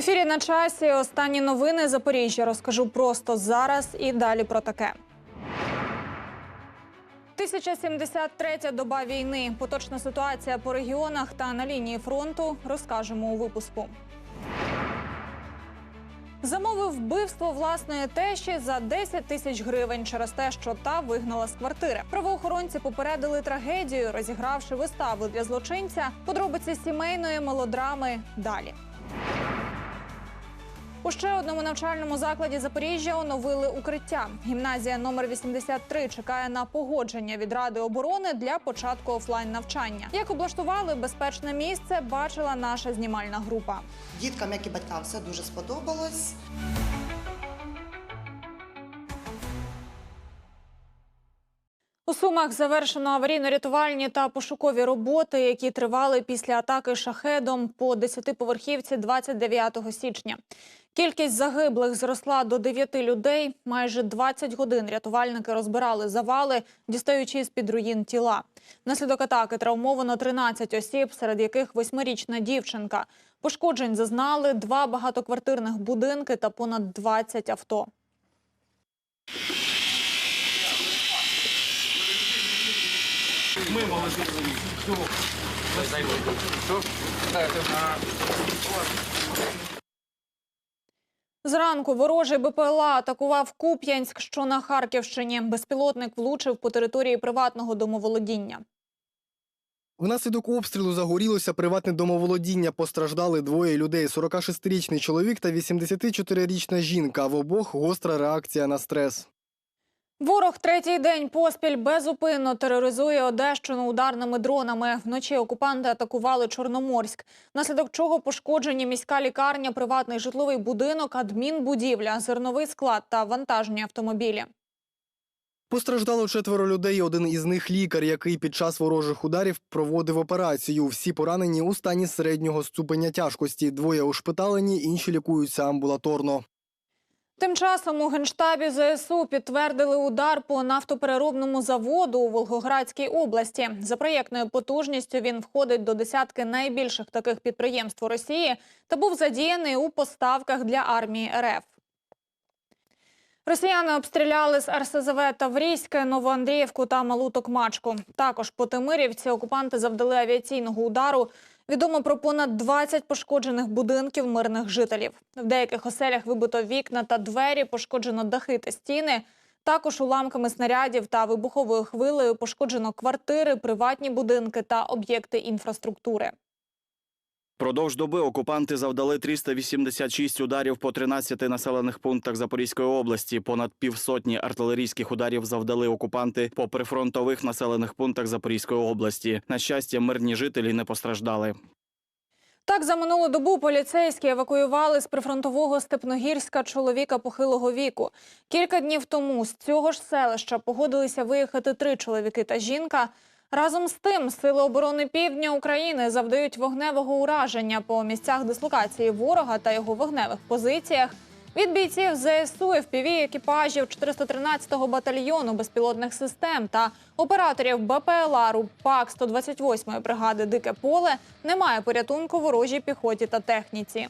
ефірі на часі останні новини Запоріжжя розкажу просто зараз і далі про таке. 1073 доба війни. Поточна ситуація по регіонах та на лінії фронту розкажемо у випуску. Замовив вбивство власної тещі за 10 тисяч гривень через те, що та вигнала з квартири. Правоохоронці попередили трагедію, розігравши виставу для злочинця. Подробиці сімейної мелодрами далі. У ще одному навчальному закладі Запоріжжя оновили укриття. Гімназія номер 83 чекає на погодження від ради оборони для початку офлайн навчання. Як облаштували безпечне місце, бачила наша знімальна група. Діткам, як і батькам, все дуже сподобалось. У Сумах завершено аварійно-рятувальні та пошукові роботи, які тривали після атаки шахедом по 10-поверхівці 29 січня. Кількість загиблих зросла до 9 людей. Майже 20 годин рятувальники розбирали завали, дістаючи з під руїн тіла. Внаслідок атаки травмовано 13 осіб, серед яких восьмирічна дівчинка. Пошкоджень зазнали два багатоквартирних будинки та понад 20 авто. Зранку ворожий БПЛА атакував Куп'янськ, що на Харківщині. Безпілотник влучив по території приватного домоволодіння. Внаслідок обстрілу загорілося приватне домоволодіння. Постраждали двоє людей: 46-річний чоловік та 84-річна жінка. В обох гостра реакція на стрес. Ворог третій день поспіль безупинно тероризує Одещину ударними дронами. Вночі окупанти атакували Чорноморськ, внаслідок чого пошкоджені міська лікарня, приватний житловий будинок, адмінбудівля, зерновий склад та вантажні автомобілі. Постраждало четверо людей. Один із них лікар, який під час ворожих ударів проводив операцію. Всі поранені у стані середнього ступеня тяжкості. Двоє ушпиталені, інші лікуються амбулаторно. Тим часом у генштабі ЗСУ підтвердили удар по нафтопереробному заводу у Волгоградській області. За проєктною потужністю він входить до десятки найбільших таких підприємств Росії та був задіяний у поставках для армії РФ. Росіяни обстріляли з РСЗВ Таврійське, Новоандріївку та Малу Токмачку. Також по Тимирівці окупанти завдали авіаційного удару. Відомо про понад 20 пошкоджених будинків мирних жителів. В деяких оселях вибито вікна та двері, пошкоджено дахи та стіни. Також уламками снарядів та вибуховою хвилею пошкоджено квартири, приватні будинки та об'єкти інфраструктури. Продовж доби окупанти завдали 386 ударів по 13 населених пунктах Запорізької області. Понад півсотні артилерійських ударів завдали окупанти по прифронтових населених пунктах Запорізької області. На щастя, мирні жителі не постраждали. Так, за минулу добу поліцейські евакуювали з прифронтового Степногірська чоловіка похилого віку. Кілька днів тому з цього ж селища погодилися виїхати три чоловіки та жінка. Разом з тим, сили оборони півдня України завдають вогневого ураження по місцях дислокації ворога та його вогневих позиціях. Від бійців ЗСУ, ФПВ, екіпажів 413-го батальйону безпілотних систем та операторів БПЛА ПАК 128-ї бригади Дике поле немає порятунку ворожій піхоті та техніці.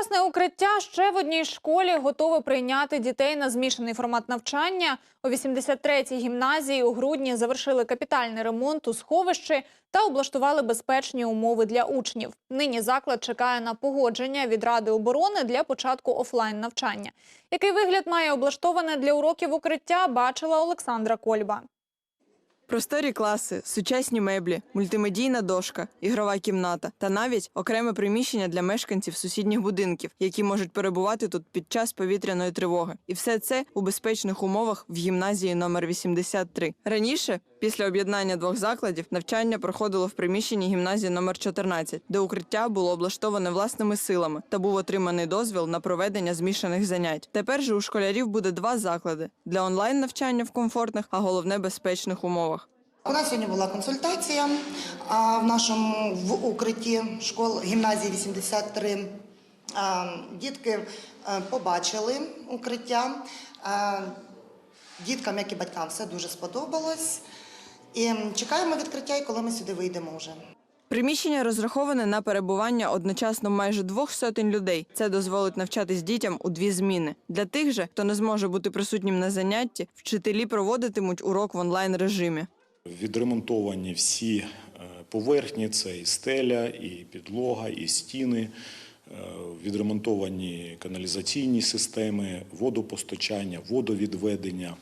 Сучасне укриття ще в одній школі готове прийняти дітей на змішаний формат навчання. У 83-й гімназії у грудні завершили капітальний ремонт у сховищі та облаштували безпечні умови для учнів. Нині заклад чекає на погодження від Ради оборони для початку офлайн навчання. Який вигляд має облаштоване для уроків укриття, бачила Олександра Кольба. Просторі класи, сучасні меблі, мультимедійна дошка, ігрова кімната та навіть окреме приміщення для мешканців сусідніх будинків, які можуть перебувати тут під час повітряної тривоги. І все це у безпечних умовах в гімназії номер 83. Раніше, після об'єднання двох закладів, навчання проходило в приміщенні гімназії номер 14, де укриття було облаштоване власними силами та був отриманий дозвіл на проведення змішаних занять. Тепер же у школярів буде два заклади для онлайн навчання в комфортних, а головне безпечних умовах. У нас сьогодні була консультація в нашому в укритті школ гімназії 83. Е, Дітки е, побачили укриття. Діткам, як і батькам, все дуже сподобалось. І чекаємо відкриття, і коли ми сюди вийдемо вже. Приміщення розраховане на перебування одночасно майже двох сотень людей. Це дозволить навчатись дітям у дві зміни. Для тих же, хто не зможе бути присутнім на занятті, вчителі проводитимуть урок в онлайн режимі. Відремонтовані всі е, поверхні, це і стеля, і підлога, і стіни, е, відремонтовані каналізаційні системи, водопостачання, водовідведення,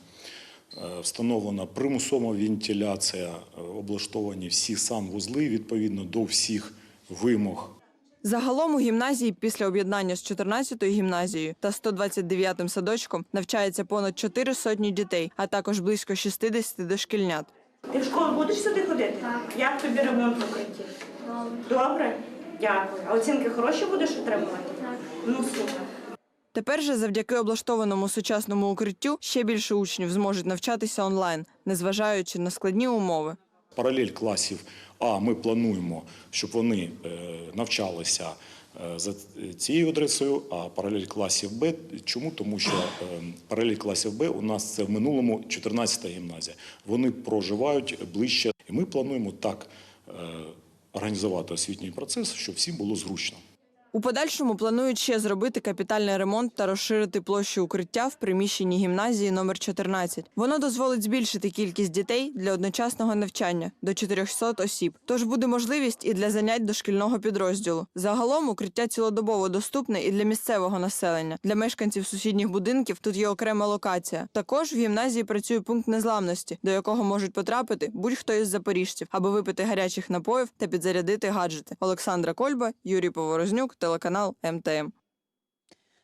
е, встановлена примусова вентиляція, облаштовані всі санвузли відповідно до всіх вимог Загалом у гімназії після об'єднання з 14-ю гімназією та 129-м садочком навчається понад 4 сотні дітей, а також близько 60 дошкільнят. Ти в школу будеш сюди ходити? Так. Як тобі ремонт в укритті? Добре? Дякую. А оцінки хороші будеш отримувати? Так. Ну супер. Тепер же завдяки облаштованому сучасному укриттю ще більше учнів зможуть навчатися онлайн, незважаючи на складні умови. паралель класів А ми плануємо, щоб вони е, навчалися за цією адресою, а паралель класів Б. Чому? Тому що е, паралель класів Б у нас це в минулому 14-та гімназія. Вони проживають ближче. І ми плануємо так е, організувати освітній процес, щоб всім було зручно. У подальшому планують ще зробити капітальний ремонт та розширити площу укриття в приміщенні гімназії номер 14. Воно дозволить збільшити кількість дітей для одночасного навчання до 400 осіб. Тож буде можливість і для занять дошкільного підрозділу. Загалом укриття цілодобово доступне і для місцевого населення. Для мешканців сусідніх будинків тут є окрема локація. Також в гімназії працює пункт незламності, до якого можуть потрапити будь-хто із запоріжців, аби випити гарячих напоїв та підзарядити гаджети. Олександра Кольба, Юрій Поворознюк, телеканал МТМ.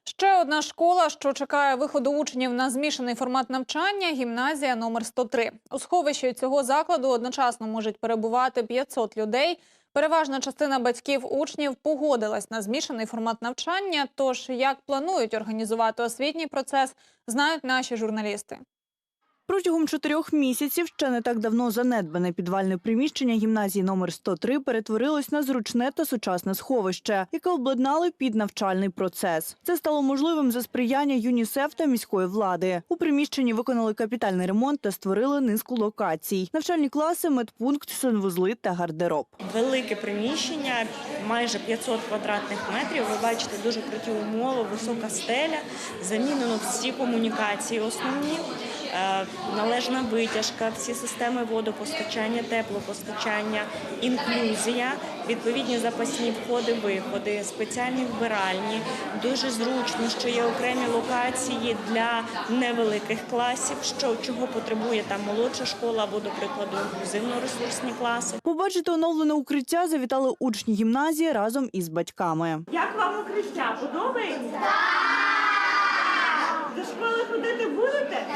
Ще одна школа, що чекає виходу учнів на змішаний формат навчання гімназія номер 103. У сховищі цього закладу одночасно можуть перебувати 500 людей. Переважна частина батьків учнів погодилась на змішаний формат навчання. Тож як планують організувати освітній процес, знають наші журналісти. Протягом чотирьох місяців ще не так давно занедбане підвальне приміщення гімназії номер 103 перетворилось на зручне та сучасне сховище, яке обладнали під навчальний процес. Це стало можливим за сприяння ЮНІСЕФ та міської влади. У приміщенні виконали капітальний ремонт та створили низку локацій: навчальні класи, медпункт, санвузли та гардероб. Велике приміщення, майже 500 квадратних метрів. Ви бачите дуже круті умови, висока стеля, замінено всі комунікації основні, належна витяжка, всі системи водопостачання, теплопостачання, інклюзія, відповідні запасні входи, виходи, спеціальні вбиральні. Дуже зручно, що є окремі локації для невеликих класів, що чого потребує там молодша школа або, до прикладу, інклюзивно-ресурсні класи. Побачити оновлене укриття завітали учні гімназії разом із батьками. Як вам укриття? Подобається? До школи ходити будете?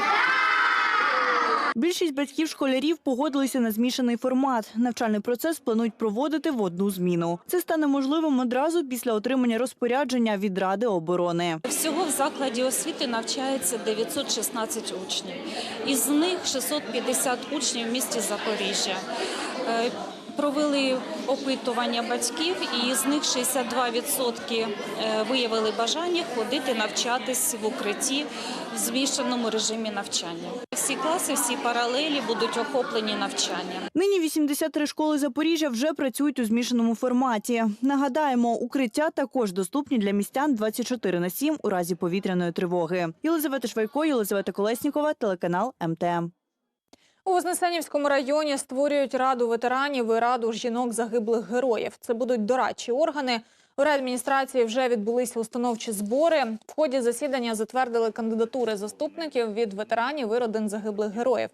Більшість батьків школярів погодилися на змішаний формат. Навчальний процес планують проводити в одну зміну. Це стане можливим одразу після отримання розпорядження від Ради оборони. Всього в закладі освіти навчається 916 учнів. Із них 650 учнів в місті Запоріжжя. Провели опитування батьків, і з них 62% е, виявили бажання ходити навчатись в укритті в змішаному режимі навчання. Всі класи, всі паралелі будуть охоплені навчанням. Нині 83 школи Запоріжжя вже працюють у змішаному форматі. Нагадаємо, укриття також доступні для містян 24 на 7 у разі повітряної тривоги. Єлизавета Швайко, Єлизавета Колеснікова, телеканал МТМ. У Вознесенівському районі створюють раду ветеранів і раду жінок загиблих героїв. Це будуть дорадчі органи. У реадміністрації вже відбулися установчі збори. В ході засідання затвердили кандидатури заступників від ветеранів і родин загиблих героїв.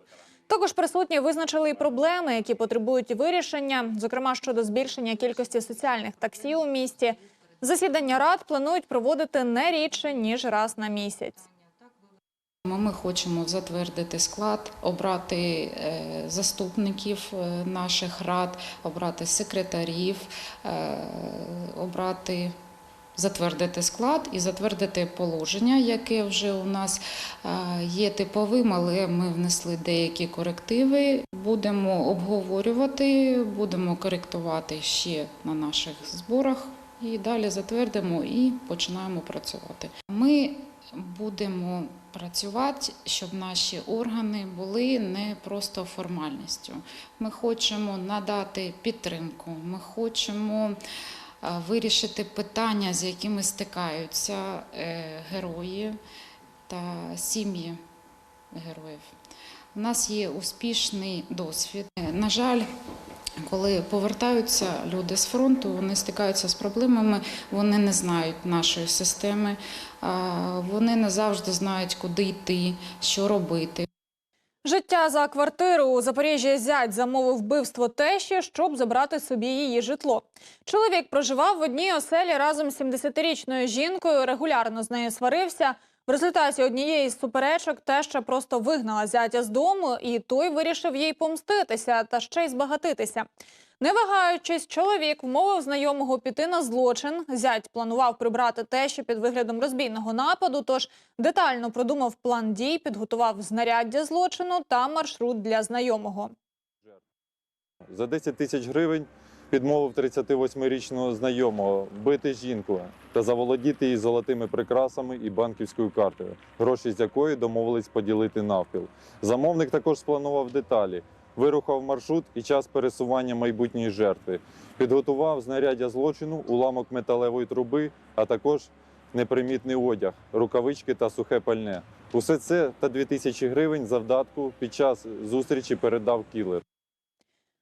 Також присутні визначили і проблеми, які потребують вирішення, зокрема щодо збільшення кількості соціальних таксі у місті. Засідання рад планують проводити не рідше ніж раз на місяць. Ми хочемо затвердити склад, обрати е, заступників е, наших рад, обрати секретарів, е, обрати. Затвердити склад і затвердити положення, яке вже у нас є типовим, але ми внесли деякі корективи. Будемо обговорювати, будемо коректувати ще на наших зборах І далі затвердимо і починаємо працювати. Ми будемо працювати, щоб наші органи були не просто формальністю. Ми хочемо надати підтримку, ми хочемо е, вирішити питання, з якими стикаються е, герої та сім'ї героїв. У нас є успішний досвід. Е, На жаль, коли повертаються люди з фронту, вони стикаються з проблемами, вони не знають нашої системи, вони не завжди знають, куди йти, що робити. Життя за квартиру у Запоріжжі зять замовив вбивство тещі, щоб забрати собі її житло. Чоловік проживав в одній оселі разом з 70-річною жінкою, регулярно з нею сварився. В результаті однієї з суперечок теща просто вигнала зятя з дому, і той вирішив їй помститися та ще й збагатитися. Не вагаючись, чоловік вмовив знайомого піти на злочин. Зять планував прибрати тещу під виглядом розбійного нападу. Тож детально продумав план дій, підготував знаряддя злочину та маршрут для знайомого. За 10 тисяч гривень підмовив 38-річного знайомого вбити жінку та заволодіти її золотими прикрасами і банківською картою, гроші з якої домовились поділити навпіл. Замовник також спланував деталі, вирухав маршрут і час пересування майбутньої жертви, підготував знаряддя злочину, уламок металевої труби, а також непримітний одяг, рукавички та сухе пальне. Усе це та 2 тисячі гривень завдатку під час зустрічі передав кілер.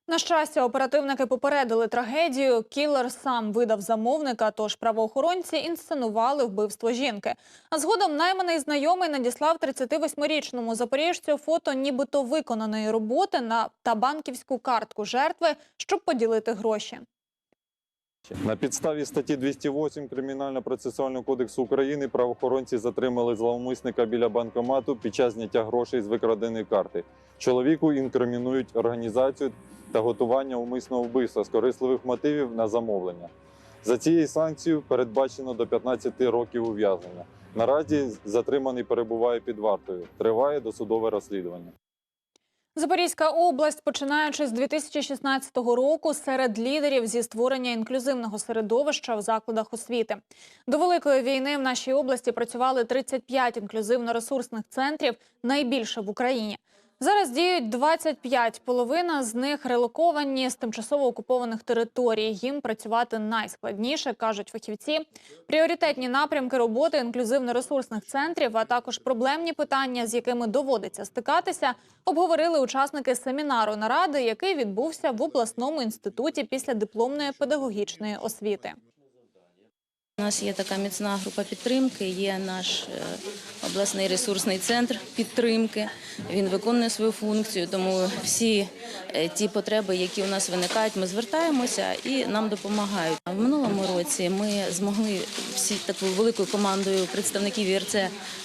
На щастя, оперативники попередили трагедію. Кілер сам видав замовника, тож правоохоронці інсценували вбивство жінки. А згодом найманий знайомий надіслав 38-річному запоріжцю фото нібито виконаної роботи на та банківську картку жертви, щоб поділити гроші. На підставі статті 208 Кримінально-процесуального кодексу України правоохоронці затримали зловмисника біля банкомату під час зняття грошей з викраденої карти. Чоловіку інкримінують організацію та готування умисного вбивства з корисливих мотивів на замовлення. За цією санкцією передбачено до 15 років ув'язнення. Наразі затриманий перебуває під вартою. Триває досудове розслідування. Запорізька область, починаючи з 2016 року, серед лідерів зі створення інклюзивного середовища в закладах освіти. До великої війни в нашій області працювали 35 інклюзивно-ресурсних центрів, найбільше в Україні. Зараз діють 25, половина з них релоковані з тимчасово окупованих територій. Їм працювати найскладніше, кажуть фахівці. Пріоритетні напрямки роботи інклюзивно-ресурсних центрів, а також проблемні питання, з якими доводиться стикатися, обговорили учасники семінару наради, який відбувся в обласному інституті після дипломної педагогічної освіти. У нас є така міцна група підтримки, є наш е, обласний ресурсний центр підтримки. Він виконує свою функцію, тому всі е, ті потреби, які у нас виникають, ми звертаємося і нам допомагають. В минулому році ми змогли всі такою великою командою представників ІРЦ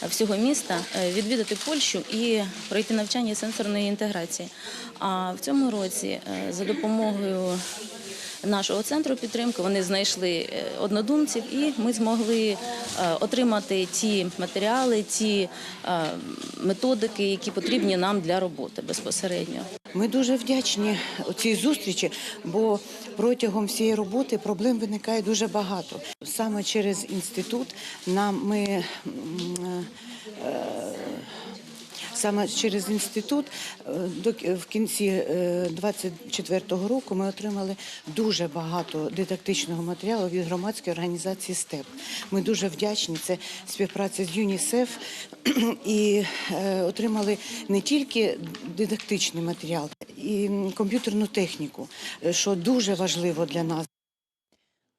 всього міста е, відвідати Польщу і пройти навчання сенсорної інтеграції. А в цьому році за допомогою нашого центру підтримки. Вони знайшли е, однодумців, і ми змогли е, отримати ті матеріали, ті е, методики, які потрібні нам для роботи безпосередньо. Ми дуже вдячні цій зустрічі, бо протягом всієї роботи проблем виникає дуже багато. Саме через інститут нам ми. Саме через інститут е, в кінці 24-го року ми отримали дуже багато дидактичного матеріалу від громадської організації СТЕП. Ми дуже вдячні. Це співпраця з ЮНІСЕФ і е, отримали не тільки дидактичний матеріал, і комп'ютерну техніку, е, що дуже важливо для нас.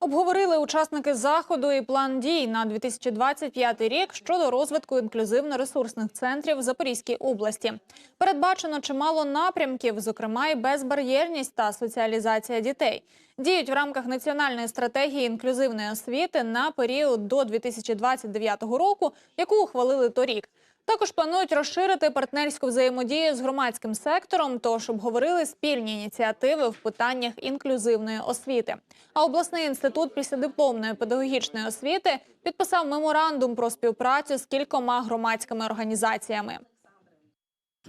Обговорили учасники заходу і план дій на 2025 рік щодо розвитку інклюзивно-ресурсних центрів в Запорізькій області. Передбачено чимало напрямків, зокрема і безбар'єрність та соціалізація дітей. Діють в рамках національної стратегії інклюзивної освіти на період до 2029 року, яку ухвалили торік. Також планують розширити партнерську взаємодію з громадським сектором, тож обговорили спільні ініціативи в питаннях інклюзивної освіти. А обласний інститут післядипломної педагогічної освіти підписав меморандум про співпрацю з кількома громадськими організаціями.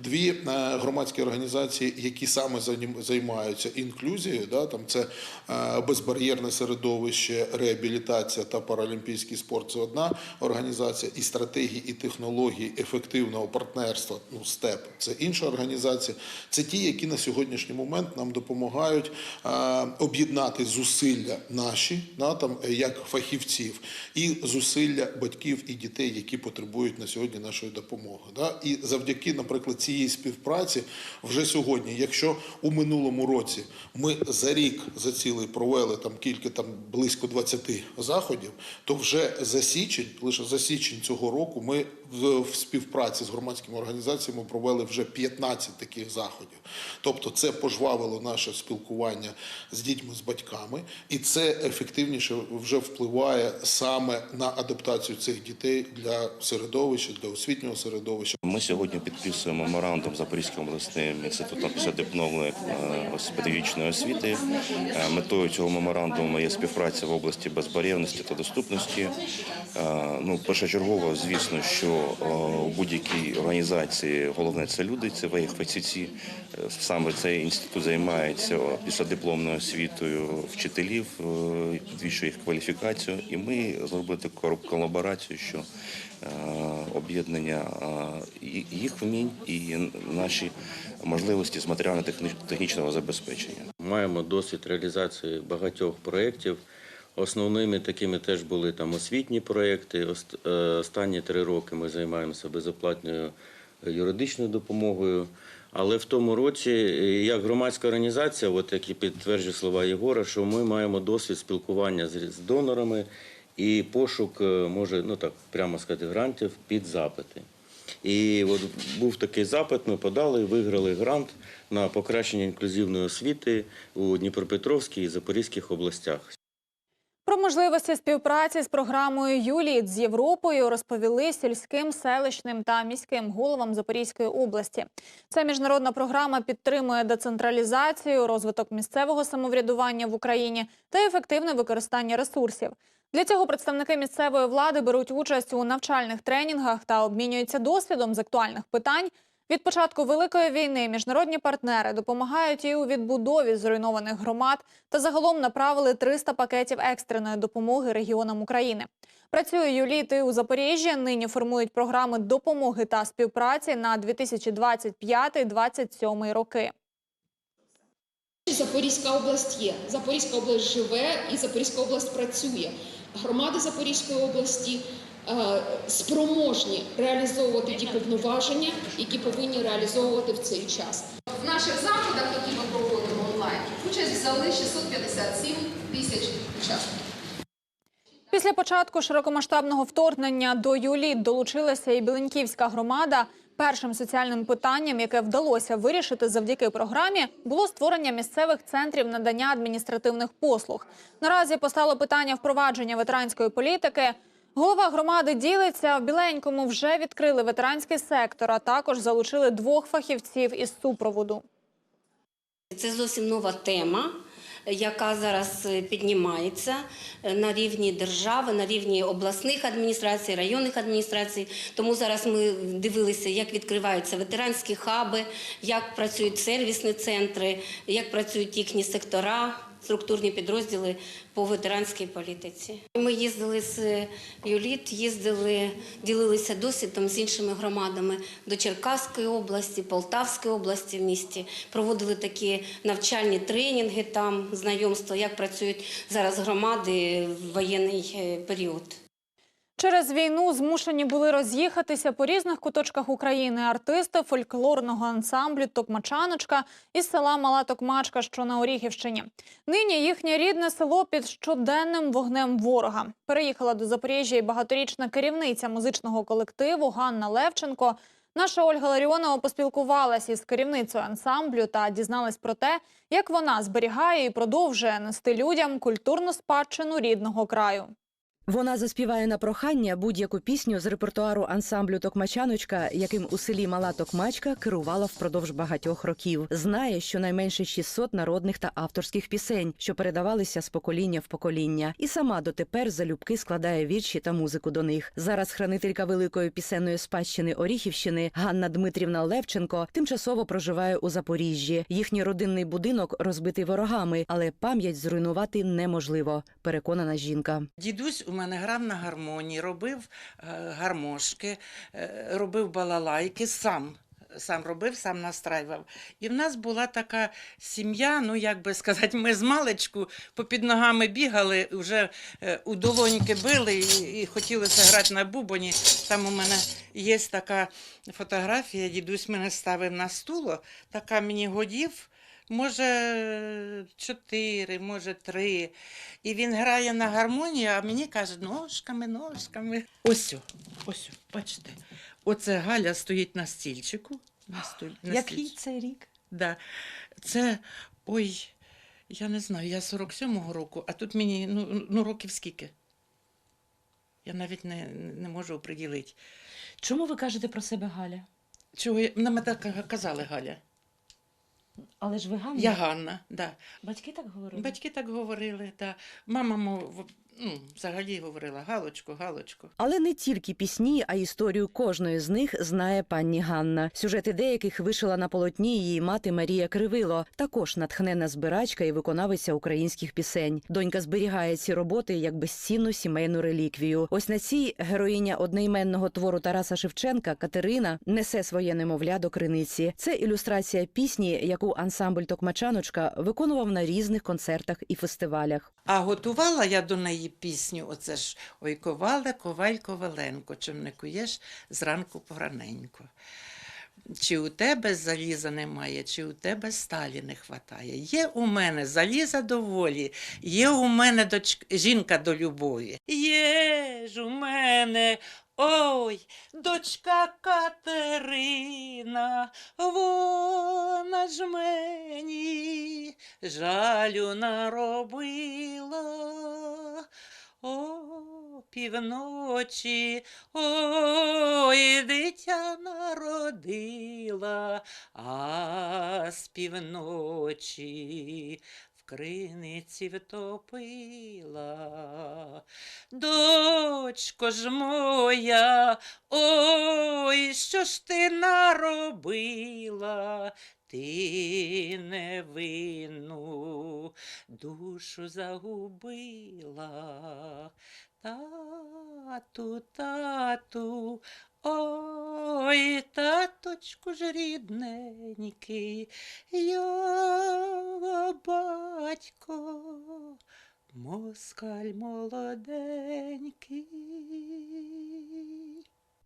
Дві е, громадські організації, які саме займаються інклюзією. Да, там це е, безбар'єрне середовище, реабілітація та паралімпійський спорт. Це одна організація, і стратегії і технології ефективного партнерства. Ну СТЕП це інша організація. Це ті, які на сьогоднішній момент нам допомагають е, об'єднати зусилля наші, да, там як фахівців, і зусилля батьків і дітей, які потребують на сьогодні нашої допомоги. Да? І завдяки, наприклад, цієї співпраці вже сьогодні, якщо у минулому році ми за рік за цілий провели там кілька там близько 20 заходів, то вже за січень, лише за січень цього року, ми в, співпраці з громадськими організаціями провели вже 15 таких заходів. Тобто, це пожвавило наше спілкування з дітьми, з батьками, і це ефективніше вже впливає саме на адаптацію цих дітей для середовища, для освітнього середовища. Ми сьогодні підписуємо меморандум Запорізьким обласним інститутом післядипломної е, педагогічної освіти. Е, Метою цього меморандуму є співпраця в області безбар'єрності та доступності. Е, Ну, першочергово, звісно, що у будь-якій організації головне це люди, це фахівці. Е, Саме цей інститут займається післядипломною освітою вчителів, е, підвищує їх кваліфікацію. І ми зробили таку колаборацію, що е, об'єднання е, їх вмінь і наші можливості з матеріально-технічного забезпечення. Маємо досвід реалізації багатьох проєктів. Основними такими теж були там освітні проєкти. Е, Останні три роки ми займаємося безоплатною юридичною допомогою. Але в тому році, е, як громадська організація, от як і підтверджує слова Єгора, що ми маємо досвід спілкування з з донорами і пошук, е, може, ну так прямо сказати, грантів під запити. І от був такий запит, ми подали, виграли грант на покращення інклюзивної освіти у Дніпропетровській і Запорізьких областях. Можливості співпраці з програмою Юліт з Європою розповіли сільським, селищним та міським головам Запорізької області. Ця міжнародна програма підтримує децентралізацію, розвиток місцевого самоврядування в Україні та ефективне використання ресурсів. Для цього представники місцевої влади беруть участь у навчальних тренінгах та обмінюються досвідом з актуальних питань. Від початку великої війни міжнародні партнери допомагають і у відбудові зруйнованих громад та загалом направили 300 пакетів екстреної допомоги регіонам України. Працює Юліт і у Запоріжжі. Нині формують програми допомоги та співпраці на 2025-2027 роки. Запорізька область є. Запорізька область живе і Запорізька область працює. Громади Запорізької області спроможні реалізовувати ті повноваження, які повинні реалізовувати в цей час. В наших заходах, які ми проводимо онлайн, участь взяли 657 тисяч учасників. Після початку широкомасштабного вторгнення до Юліт долучилася і Біленьківська громада. Першим соціальним питанням, яке вдалося вирішити завдяки програмі, було створення місцевих центрів надання адміністративних послуг. Наразі постало питання впровадження ветеранської політики. Голова громади ділиться в Біленькому вже відкрили ветеранський сектор, а також залучили двох фахівців із супроводу. Це зовсім нова тема, яка зараз піднімається на рівні держави, на рівні обласних адміністрацій, районних адміністрацій. Тому зараз ми дивилися, як відкриваються ветеранські хаби, як працюють сервісні центри, як працюють їхні сектора. Структурні підрозділи по ветеранській політиці. Ми їздили з Юліт, їздили, ділилися досвідом з іншими громадами до Черкаської області, Полтавської області в місті. Проводили такі навчальні тренінги там, знайомства, як працюють зараз громади в воєнний е, період. Через війну змушені були роз'їхатися по різних куточках України артисти фольклорного ансамблю Токмачаночка із села Мала Токмачка, що на Оріхівщині. Нині їхнє рідне село під щоденним вогнем ворога. Переїхала до Запоріжжя і багаторічна керівниця музичного колективу Ганна Левченко. Наша Ольга Ларіонова поспілкувалася із керівницею ансамблю та дізналась про те, як вона зберігає і продовжує нести людям культурну спадщину рідного краю. Вона заспіває на прохання будь-яку пісню з репертуару ансамблю Токмачаночка, яким у селі Мала Токмачка керувала впродовж багатьох років. Знає щонайменше 600 народних та авторських пісень, що передавалися з покоління в покоління, і сама дотепер залюбки складає вірші та музику до них. Зараз хранителька великої пісенної спадщини Оріхівщини Ганна Дмитрівна Левченко тимчасово проживає у Запоріжжі. Їхній родинний будинок розбитий ворогами, але пам'ять зруйнувати неможливо. Переконана жінка. Дідусь у мене грав на гармонії, робив е, гармошки, е, робив балалайки сам. Сам робив, сам настраював. І в нас була така сім'я, ну як би сказати, ми з маличку попід ногами бігали, вже е, у долоньки били і, і хотілося грати на бубоні. Там у мене є така фотографія, дідусь мене ставив на стуло, така мені годів. Може, чотири, може, три. І він грає на гармонії, а мені каже, ножками, ножками. Ось, ось, бачите, оце Галя стоїть на стільчику. На стуль, на Який стільчику. це рік? Да. Це, ой, я не знаю, я 47-го року, а тут мені ну, ну років скільки. Я навіть не, не можу оприділити. Чому ви кажете про себе Галя? Чого я, нам так казали Галя. Але ж ви Ганна? Я Ганна, да. Батьки так говорили? Батьки так говорили, да. Мама мов, ну, взагалі говорила Галочку, Галочку. Але не тільки пісні, а історію кожної з них знає пані Ганна. Сюжети деяких вишила на полотні її мати Марія Кривило, також натхненна збирачка і виконавиця українських пісень. Донька зберігає ці роботи як безцінну сімейну реліквію. Ось на цій героїня одноіменного твору Тараса Шевченка Катерина несе своє немовля до криниці. Це ілюстрація пісні, яку ансамбль Токмачаночка виконував на різних концертах і фестивалях. А готувала я до неї пісню, оце ж ой ковале, коваль коваленко, чим не куєш зранку пораненько. Чи у тебе заліза немає, чи у тебе сталі не хватає. Є у мене заліза до волі, є у мене доч... жінка до любові. Є ж у мене. Ой, дочка Катерина, вона ж мені жалю наробила. О, півночі, ой, дитя народила, а з півночі в криниці втопила. Дочко ж моя, ой, що ж ти наробила? Ти невинну душу загубила. Тату, тату, ой, таточку ж рідненький, його батько, москаль молоденький.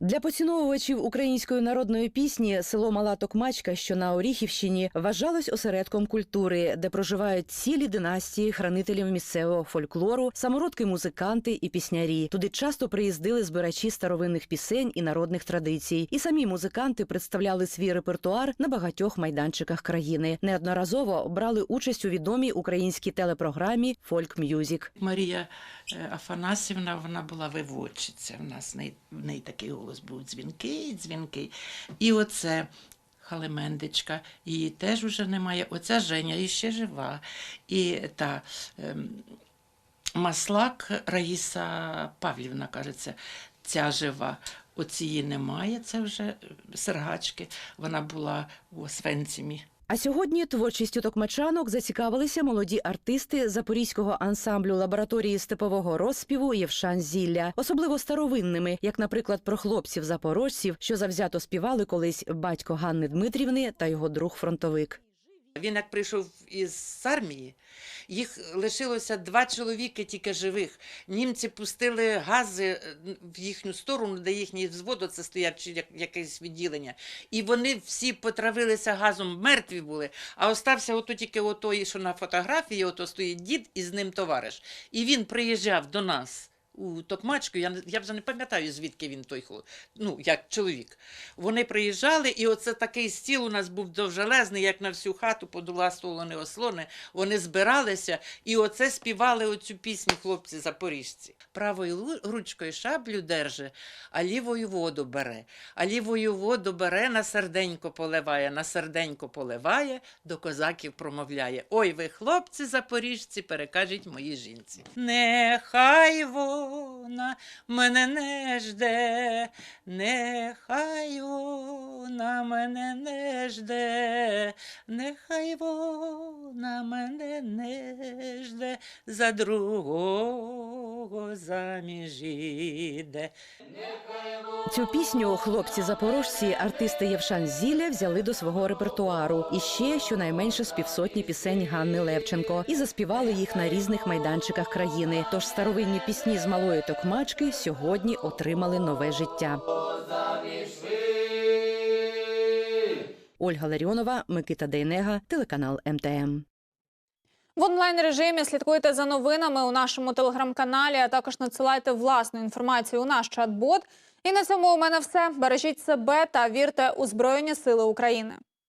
Для поціновувачів української народної пісні село Мала Токмачка, що на Оріхівщині, вважалось осередком культури, де проживають цілі династії хранителів місцевого фольклору, самородки музиканти і піснярі. Туди часто приїздили збирачі старовинних пісень і народних традицій. І самі музиканти представляли свій репертуар на багатьох майданчиках країни. Неодноразово брали участь у відомій українській телепрограмі Фольк М'юзік. Марія е, Афанасівна, вона була виводчиця. В нас в неї, такий був дзвінкий, дзвінкий. І оце Халемендичка, її теж уже немає. Оця Женя іще жива. І та ем, Маслак Раїса Павлівна, кажеться, ця жива. Оцієї немає, це вже е, сергачки. Вона була у Освенцімі. А сьогодні творчістю токмачанок зацікавилися молоді артисти запорізького ансамблю лабораторії степового розпіву Євшан Зілля, особливо старовинними, як, наприклад, про хлопців запорожців, що завзято співали колись батько Ганни Дмитрівни та його друг фронтовик. Він як прийшов із армії, їх лишилося два чоловіки тільки живих. Німці пустили гази е, в їхню сторону, де їхній взвод, це стоять як, якесь відділення. І вони всі потравилися газом, мертві були. А остався ото тільки отой, що на фотографії, ото стоїть дід і з ним товариш. І він приїжджав до нас у Токмачку. Я, я вже не пам'ятаю, звідки він той ну, як чоловік. Вони приїжджали, і оце такий стіл у нас був довжелезний, як на всю хату, подула столони ослони. Вони збиралися і оце співали оцю пісню хлопці запоріжці. Правою ручкою шаблю держи, а лівою воду бере. А лівою воду бере, на серденько поливає, на серденько поливає, до козаків промовляє. Ой, ви, хлопці запоріжці, перекажіть моїй жінці. Нехай вона мене не жде, нехай вона мене не жде, нехай вона мене не жде, за другого заміж іде. Цю пісню хлопці запорожці, артисти Євшан Зілля взяли до свого репертуару. І ще щонайменше з півсотні пісень Ганни Левченко і заспівали їх на різних майданчиках країни. Тож старовинні пісні з малої токмачки сьогодні отримали нове життя. Ольга Ларіонова, Микита Дейнега, телеканал МТМ. В онлайн режимі слідкуйте за новинами у нашому телеграм-каналі, а також надсилайте власну інформацію у наш чат-бот. І на цьому у мене все. Бережіть себе та вірте у Збройні Сили України.